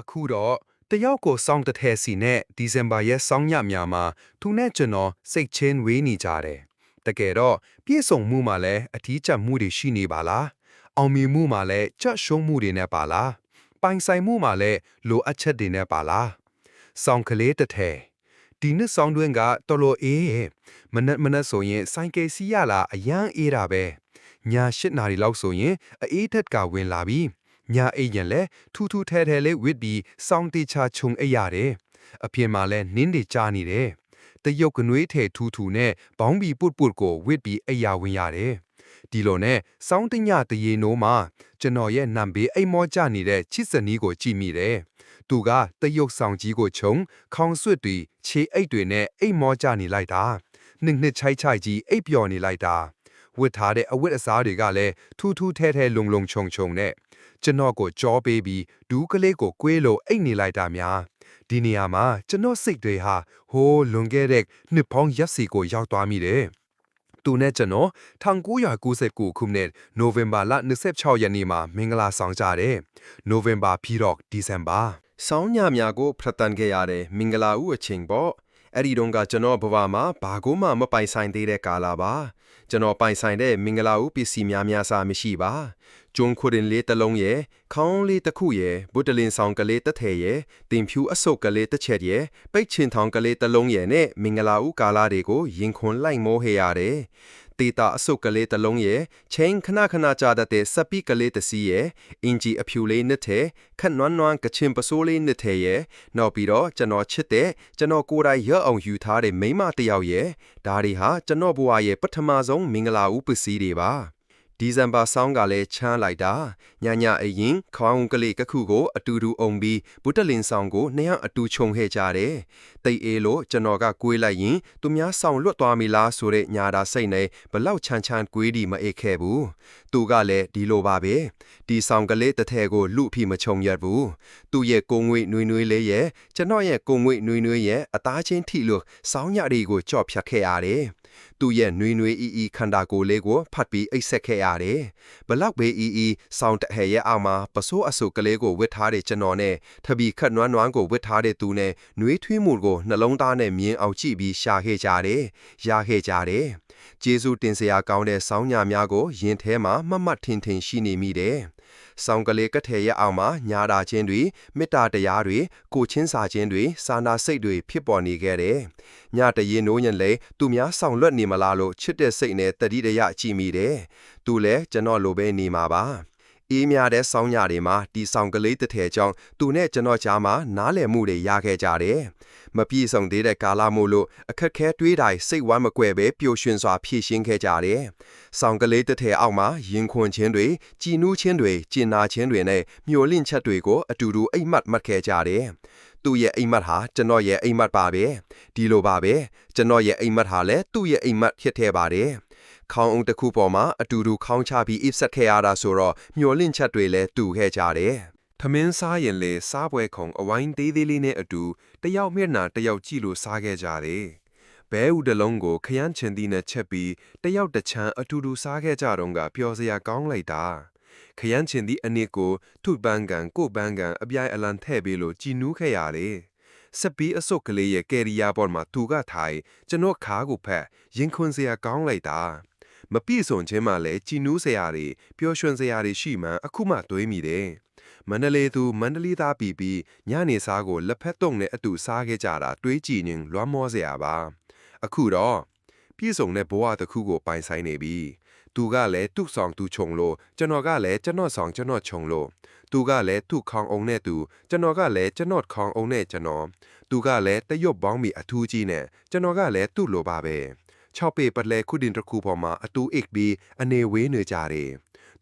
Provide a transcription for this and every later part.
အခုတော့တယောက်ကိုစောင်းတစ်ထည်စီနဲ့ဒီဇင်ဘာရဲ့စောင်းညများမှာသူနဲ့ကျွန်တော်စိတ်ချင်းဝေးနေကြတယ်တကယ်တော့ပြည့်စုံမှုမှာလည်းအထီးကျပ်မှုတွေရှိနေပါလားအောင်မြင်မှုမှာလည်းကြက်ရှုံးမှုတွေနဲ့ပါလားပိုင်ဆိုင်မှုမှာလည်းလိုအပ်ချက်တွေနဲ့ပါလားစောင်းကလေးတစ်ထည်ဒီနှစ်စောင်းတွင်းကတော်တော်အေးရဲ့မနက်မနက်ဆိုရင်ဆိုင်ကယ်စီးရလာအရန်အေးတာပဲညာ၈နာရီလောက်ဆိုရင်အေးထက်ကဝင်လာပြီး ညာအိပ်ရင်လည်းထူးထူးထဲထဲလေးဝစ်ပြီးစောင်းတေချာခြုံအိပ်ရတယ်အပြင်မှာလည်းနင်းတွေကြားနေတယ်တရုတ်ကနွေးထဲထူးထူးနဲ့ဘောင်းဘီပုတ်ပုတ်ကိုဝစ်ပြီးအိပ်ရဝင်ရတယ်ဒီလိုနဲ့စောင်းတညတရေနိုးမှာကျွန်တော်ရဲ့နံဘေးအိမ်မောကြနေတဲ့ချစ်စနီးကိုကြည့်မိတယ်သူကတရုတ်ဆောင်ကြီးကိုခြုံခေါင်းဆွတ်တွေခြေအိတ်တွေနဲ့အိမ်မောကြနေလိုက်တာနှစ်နှစ်ချိုက်ချိုက်ကြီးအိပ်ပျော်နေလိုက်တာဝတ်ထားတဲ့အဝတ်အစားတွေကလည်းထူးထူးထဲထဲလုံလုံခြုံခြုံနဲ့ ကျွန်တော်ကိုကြောပေးပြီးဒူးကလေးကိုကွေးလို့အိတ်နေလိုက်တာများဒီနေရာမှာကျွန်တော်စိတ်တွေဟာဟိုးလွန်ခဲ့တဲ့နှစ်ပေါင်းရက်စီကိုရောက်သွားမိတယ်သူနဲ့ကျွန်တော်1999ခုနှစ်နိုဝင်ဘာလ26ရက်နေ့မှာမင်္ဂလာဆောင်ကြတယ်နိုဝင်ဘာပြီးတော့ဒီဇင်ဘာဆောင်းညများကိုဖျက်တမ်းခဲ့ရတဲ့မင်္ဂလာဦးအချိန်ပေါ့အဲ့ဒီတုန်းကကျွန်တော်ဘဝမှာဘာကိုမှမပိုင်ဆိုင်သေးတဲ့ကာလပါ ကျွန်တော်ပိုင်ဆိုင်တဲ့မင်္ဂလာဦးပစ္စည်းများများစားမရှိပါကျုံခွရင်လေးတစ်လုံးရဲ့ခေါင်းလေးတစ်ခုရဲ့ဘုတလင်ဆောင်ကလေးတစ်ထည်ရဲ့တင်ဖြူအစုပ်ကလေးတစ်ချက်ရဲ့ပိတ်ချင်ထောင်ကလေးတစ်လုံးရဲ့နဲ့မင်္ဂလာဦးကာလာတွေကိုရင်ခွန်လိုက်မိုးဟေရတယ် တေတာအစုပ်ကလေးတစ်လုံးရဲ့ချင်းခဏခဏကြာတတ်တဲ့စပီကလေးတစ်စီးရဲ့အင်ဂျီအဖြူလေးနှစ်ထည်ခက်နွမ်းနွမ်းကချင်ပစိုးလေးနှစ်ထည်ရဲ့နောက်ပြီးတော့ကျွန်တော်ချစ်တဲ့ကျွန်တော်ကိုယ်တိုင်ရွတ်အောင်ယူထားတဲ့မိန်းမတစ်ယောက်ရဲ့ဒါတွေဟာကျွန်တော်ဘဝရဲ့ပထမဆုံးမင်္ဂလာဦးပစ္စည်းတွေပါ ဒီဇင်ဘာဆောင်းကလည်းချမ်းလိုက်တာညညအရင်ခေါင်းကလေးကခုကို အတူတူအုံပြီးဘုတလင်ဆောင်ကိုနှစ်ယောက်အတူခြုံခဲ့ကြတယ်တိတ်အေးလို့ကျွန်တော်ကကွေးလိုက်ရင်သူများဆောင်လွတ်သွားပြီလားဆိုတဲ့ညာတာစိတ်နဲ့ဘလောက်ချမ်းချမ်းကွေးဒီမအိတ်ခဲ့ဘူးသူကလည်းဒီလိုပါပဲဒီဆောင်ကလေးတစ်ထည်ကိုလူဖိမချုံရက်ဘူးသူ့ရဲ့ကိုငွေနွေနွေလေးရဲ့ကျွန်တော်ရဲ့ကိုငွေနွေနွေရဲ့အသားချင်းထိလို့စောင်းညတွေကိုကြော့ဖြတ်ခဲ့ရတယ် သူ့ရဲ့နွေနွေအီအီခန္ဓာကိုယ်လေးကိုဖတ်ပြီးအိတ်ဆက်ခဲ့ရတယ်။ဘလောက်ပဲအီအီဆောင်းတဟဲရဲ့အောက်မှာပစိုးအဆုပ်ကလေးကိုဝစ်ထားတဲ့ကျွန်တော်နဲ့ထပီခတ်နွမ်းနွမ်းကိုဝစ်ထားတဲ့သူနဲ့နွေးထွေးမှုကိုနှလုံးသားနဲ့မြင်အောင်ကြည့်ပြီးရှာခဲ့ကြတယ်။ရခဲ့ကြတယ်။ကျေးဇူးတင်စရာကောင်းတဲ့ဆောင်းညများကိုရင်ထဲမှာမမတ်ထင်ထင်ရှိနေမိတယ်။ ဆောင်းကလေးကထဲရဲ့အောက်မှာညာတာချင်းတွေမေတ္တာတရားတွေကိုချင်းစာချင်းတွေစာနာစိတ်တွေဖြစ်ပေါ်နေခဲ့တယ်။ညတရင်နိုးညံလေသူများဆောင်လွတ်နေမလားလို့ချစ်တဲ့စိတ်နဲ့တတိတရကြည့်မိတယ်။သူလည်းကျွန်တော်လိုပဲနေမှာပါ။ အေးများတဲ့ဆောင်းညတွေမှာတီဆောင်ကလေးတစ်ထည်ကြောင့်သူနဲ့ကျွန်တော်ကြားမှာနားလည်မှုတွေရခဲ့ကြတယ်။မပြည့်စုံသေးတဲ့ကာလမို့လို့အခက်ခဲတွေးတိုင်းစိတ်ဝမ်းမကွဲပဲပျော်ရွှင်စွာဖြည့်ရှင်းခဲ့ကြတယ်။ဆောင်းကလေးတစ်ထည်အောက်မှာရင်ခွန်ခြင်းတွေကြည်နူးခြင်းတွေကျင်နာခြင်းတွေနဲ့မျောလင့်ချက်တွေကိုအတူတူအိမ်မက်မှတ်ခဲ့ကြတယ်။သူ့ရဲ့အိမ်မက်ဟာကျွန်တော်ရဲ့အိမ်မက်ပါပဲဒီလိုပါပဲကျွန်တော်ရဲ့အိမ်မက်ဟာလည်းသူ့ရဲ့အိမ်မက်ဖြစ်ခဲ့ပါတယ် ခေါင်းအုံတစ်ခုပေါ်မှာအတူတူခေါင်းချပြီးအစ်ဆက်ခဲ့ရတာဆိုတော့မျောလင့်ချက်တွေလည်းတူခဲ့ကြတယ်ထမင်းစားရင်လေစားပွဲခုံအဝိုင်းသေးသေးလေးနဲ့အတူတယောက်မျက်နှာတယောက်ကြည့်လို့စားခဲ့ကြတယ်။ဘဲဥတလုံးကိုခရမ်းချင်သီးနဲ့ချက်ပြီးတယောက်တစ်ချမ်းအတူတူစားခဲ့ကြတော့ကပျော်စရာကောင်းလိုက်တာ။ခရမ်းချင်သီးအနစ်ကိုထုပန်းကန်ကိုပန်းကန်အပြိုင်အလံထည့်ပေးလို့ကြည်နူးခဲ့ရတယ်။ စပီးအစုပ်ကလေးရဲ့ကယ်ရီယာပေါ်မှာသူကထိုင်ကျွန်တော်ခါကိုဖက်ရင်ခွန်စရာကောင်းလိုက်တာ။မပြည့်စုံခြင်းမှလည်းကြည်နူးစရာတွေပျော်ရွှင်စရာတွေရှိမှအခုမှတွေးမိတယ်။မန္တလေးသူမန္တလေးသားပြည်ပြီးညနေစားကိုလက်ဖက်တုံနဲ့အတူစားခဲ့ကြတာတွေးကြည့်ရင်လွမ်းမောစရာပါ အခုတော့ပြည့်စုံတဲ့ဘဝတစ်ခုကိုပိုင်ဆိုင်နေပြီ သူကလည်းသူ့ဆောင်သူခြုံလို့ကျွန်တော်ကလည်းကျွန်တော်ဆောင်ကျွန်တော်ခြုံလို့သူကလည်းသူ့ခေါင်အောင်နဲ့သူကျွန်တော်ကလည်းကျွန်တော်ခေါင်အောင်နဲ့ကျွန်တော်သူကလည်းတရွတ်ပေါင်းမီအထူးကြီးနဲ့ကျွန်တော်ကလည်းသူ့လိုပါပဲ6ပေပလဲခုတင်တစ်ခုပေါ်မှာအတူအိတ်ပြီးအနေဝေးနေကြတယ်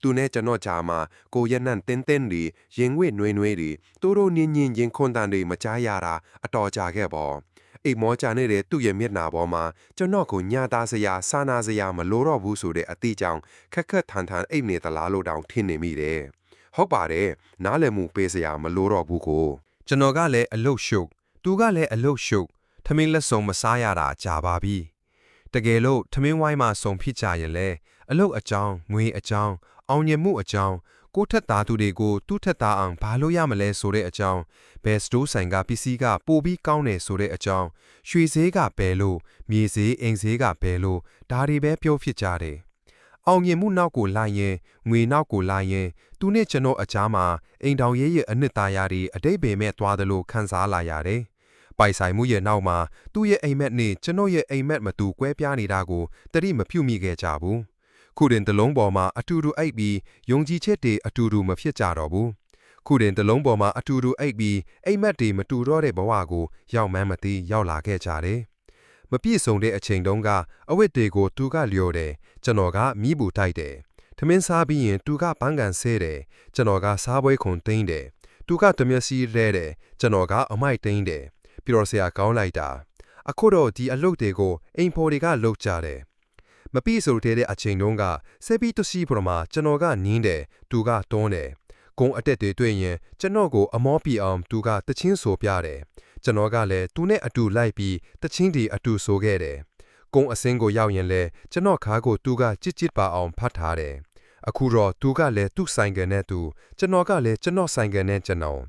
သူနဲ့ကျွန်တော်ကြားမှာကိုရနန့်တင်းတင်းတွေရင်ဝဲနွေးနွေးတွေတိုးတိုးနင်းနင်းရင်ခွန်တန်တွေမကြားရတာအတော်ကြာခဲ့ပေါ့ အိမ်မောကြနေတဲ့သူ့ရဲ့မျက်နှာပေါ်မှာကျွန်တော်ကိုညသားစရာစာနာစရာမလိုတော့ဘူးဆိုတဲ့အသေးကြောင့်ခက်ခက်ထန်ထန်အိမ်နေသလားလို့တောင်ထင်နေမိတယ်ဟုတ်ပါတယ်နားလည်မှုပေးစရာမလိုတော့ဘူးကိုကျွန်တော်ကလည်းအလုတ်ရှုပ်သူကလည်းအလုတ်ရှုပ်ထမင်းလက်စုံမစားရတာကြာပါပြီတကယ်လို့ထမင်းဝိုင်းမှာစုံဖြစ်ကြရင်လဲအလုတ်အကြောင်းငွေအကြောင်းအောင်မြင်မှုအကြောင်း ကိုယ့်ထက်သားသူတွေကိုသူ့ထက်သားအောင်ဘာလို့ရမလဲဆိုတဲ့အကြောင်းဘယ်စတိုးဆိုင်ကပစ္စည်းကပိုပြီးကောင်းတယ်ဆိုတဲ့အကြောင်းရွှေဈေးကဘယ်လို့မြေဈေးအိမ်ဈေးကဘယ်လို့ဒါတွေပဲပြောဖြစ်ကြတယ်အောင်မြင်မှုနောက်ကိုလိုက်ရင်ငွေနောက်ကိုလိုက်ရင်သူနဲ့ကျွန်တော်အကြားမှာအိမ်တောင်ရဲ့ရဲ့အနှစ်သာရတွေအတိတ်ပေမဲ့သွားသလိုခံစားလာရတယ်ပိုင်ဆိုင်မှုရဲ့နောက်မှာသူ့ရဲ့အိမ်မက်နဲ့ကျွန်တော်ရဲ့အိမ်မက်မတူကွဲပြားနေတာကိုတတိမပြုတ်မိခဲ့ကြဘူး ခုတင်တလုံးပေါ်မှာအတူတူအိပ်ပြီးယုံကြည်ချက်တွေအတူတူမဖြစ်ကြတော့ဘူးခုတင်တလုံးပေါ်မှာအတူတူအိပ်ပြီးအိမ်မက်တွေမတူတော့တဲ့ဘဝကိုရောက်မှန်းမသိရောက်လာခဲ့ကြတယ်မပြည့်စုံတဲ့အချိန်တုန်းကအဝတ်တွေကိုသူကလျော်တယ်ကျွန်တော်ကမိဘူးတိုက်တယ်ထမင်းစားပြီးရင်သူကပန်းကန်ဆဲတယ်ကျွန်တော်ကစားပွဲခုံသိမ်းတယ်သူကတမျက်စီရဲတယ်ကျွန်တော်ကအမိုက်သိမ်းတယ်ပြီးတော့ဆရာကောင်းလိုက်တာအခုတော့ဒီအလုပ်တွေကိုအိမ်ဖော်တွေကလုပ်ကြတယ် မပြည့်စုံတဲ့အချိန်တုန်းကဆက်ပြီးတစီပရမှာကျွန်တော်ကနင်းတယ်သူကတွန်းတယ်ကုန်းအတက်တွေတွေ့ရင်ကျွန်တော်ကိုအမောပြအောင်သူကတချင်းဆိုပြတယ်ကျွန်တော်ကလည်းသူနဲ့အတူလိုက်ပြီးတချင်းဒီအတူဆိုခဲ့တယ်ကုန်းအစင်းကိုရောက်ရင်လဲကျွန်တော်ခါကိုသူကကြစ်ကြစ်ပါအောင်ဖတ်ထားတယ်အခုတော့သူကလည်းသူ့ဆိုင်ကနဲ့သူကျွန်တော်ကလည်းကျွန်တော်ဆိုင်ကနဲ့ကျွန်တော်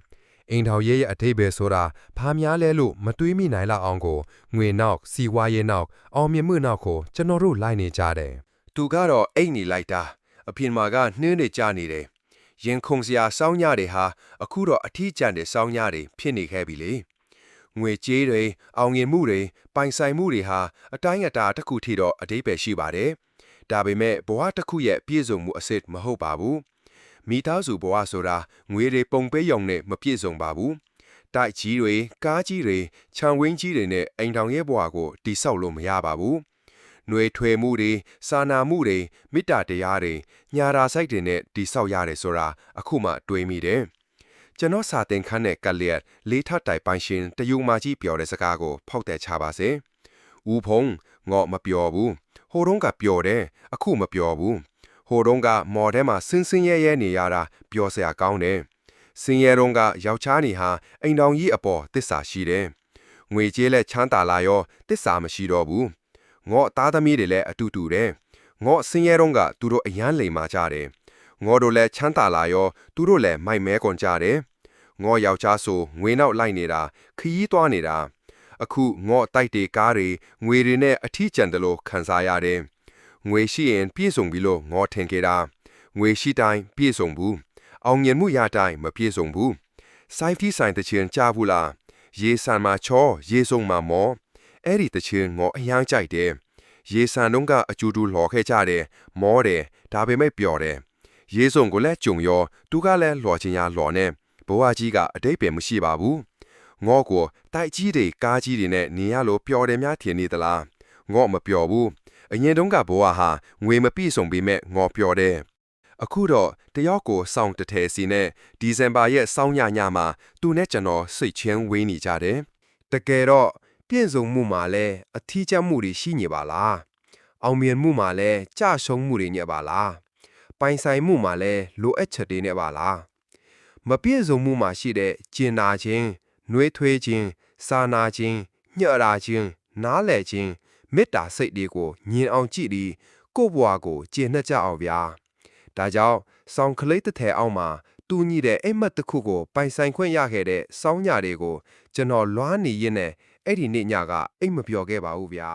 အိမ်ထောင်ရေးရဲ့အထိပ္ပယ်ဆိုတာဘာများလဲလို့မတွေးမိနိုင်လောက်အောင်ကိုငွေနောက်စီဝါရေးနောက်အောင်မြင်မှုနောက်ကိုကျွန်တော်တို့လိုက်နေကြတယ်သူကတော့အိတ်နေလိုက်တာအပြင်မှာကနှင်းနေကြနေတယ်ရင်ခုန်စရာစောင်းညတွေဟာအခုတော့အထီးကျန်တဲ့စောင်းညတွေဖြစ်နေခဲ့ပြီလေငွေကြေးတွေအောင်ငင်မှုတွေပိုင်ဆိုင်မှုတွေဟာအတိုင်းအတာတစ်ခုထိတော့အတိပယ်ရှိပါတယ်ဒါပေမဲ့ဘဝတစ်ခုရဲ့ပြည့်စုံမှုအစစ်မဟုတ်ပါဘူး မိသားစုဘဝဆိုတာငွေတွေပုံပေးရုံနဲ့မပြည့်စုံပါဘူးတိုက်ကြီးတွေကားကြီးတွေခြံဝင်းကြီးတွေနဲ့အိမ်ထောင်ရဲ့ဘဝကိုတိဆောက်လို့မရပါဘူး။နှွေထွေမှုတွေစာနာမှုတွေမေတ္တာတရားတွေညာရာစိုက်တွေနဲ့တိဆောက်ရတယ်ဆိုတာအခုမှတွေးမိတယ်။ကျွန်တော်စာသင်ခန်းနဲ့ကလျက်လေးထပ်တိုင်ပိုင်ရှင်တယူမာကြီးပြောတဲ့စကားကိုဖောက်တဲ့ချပါစေ။ဦးဖုံငေါ့မပြောဘူး။ဟိုတုန်းကပြောတယ်အခုမပြောဘူး။ ဟိုတုန်းကမော်ထဲမှာစင်းစင်းရဲရဲနေရတာပြောစရာကောင်းတယ်။စင်းရဲတုန်းကယောက်ျားနေဟာအိမ်တော်ကြီးအပေါ်တစ္ဆာရှိတယ်။ငွေကြေးလက်ချမ်းသာလာရောတစ္ဆာမရှိတော့ဘူး။ငေါ့သားသမီးတွေလည်းအတူတူတယ်။ငေါ့စင်းရဲတုန်းကသူတို့အယမ်းလိမ်မာကြတယ်။ငေါ့တို့လည်းချမ်းသာလာရောသူတို့လည်းမိုက်မဲကုန်ကြတယ်။ငေါ့ယောက်ျားဆိုငွေနောက်လိုက်နေတာခရီးသွားနေတာအခုငေါ့တိုက်တေကားတွေငွေတွေနဲ့အထီးကျန်တယ်လို့ခံစားရတယ်။ ငွေရှိရင်ပြည့်စုံပြီလို့ငေါ့ထင်ကြတာငွေရှိတိုင်းပြည့်စုံဘူးအောင်မြင်မှုရတိုင်းမပြည့်စုံဘူးစိုင်းဖီးဆိုင်တချင်ကြားဘူးလားရေဆန်မှာချောရေစုံမှာမောအဲ့ဒီတချင်ငေါ့အယမ်းကြိုက်တယ်ရေဆန်တော့ကအကျူတူလှော်ခဲ့ကြတယ်မောတယ်ဒါပေမဲ့ပျော်တယ်ရေစုံကိုလည်းကြုံရောသူကလည်းလှော်ချင်ရလှော်နေဘဝကြီးကအတိတ်ပင်မရှိပါဘူးငေါ့ကိုတိုက်ကြီးတွေကားကြီးတွေနဲ့နေရလို့ပျော်တယ်များထင်နေသလားငေါ့မပျော်ဘူး အရင်တုန်းကဘဝဟာငွေမပြည့်စုံပေမဲ့ငေါ်ပျော်တယ်အခုတော့တယောက်ကိုစောင့်တထဲစီနဲ့ဒီဇင်ဘာရဲ့စောင်းညညမှာသူနဲ့ကျွန်တော်စိတ်ချင်းဝေးနေကြတယ်တကယ်တော့ပြည့်စုံမှုမှာလည်းအထီးကျမှုတွေရှိနေပါလားအောင်မြင်မှုမှာလည်းကြရှုံးမှုတွေညက်ပါလားပိုင်ဆိုင်မှုမှာလည်းလိုအပ်ချက်တွေနဲ့ပါလားမပြည့်စုံမှုမှာရှိတဲ့ကျင်နာခြင်းနှွေးထွေးခြင်းစာနာခြင်းညှက်ရာခြင်းနားလည်ခြင်း မေတ္တာစိတ်တွေကိုညင်အောင်ကြည့်ပြီးကိုယ့်ဘဝကိုကျင့်နှက်ကြအောင်ဗျာဒါကြောင့်ဆောင်းကလေးတစ်ထည်အောက်မှာတူညီတဲ့အိမ်မက်တစ်ခုကိုပိုင်ဆိုင်ခွင့်ရခဲ့တဲ့စောင်းညာတွေကိုကျွန်တော်လွားနေရင်းနဲ့အဲ့ဒီနေ့ညကအိမ်မပြောခဲ့ပါဘူးဗျာ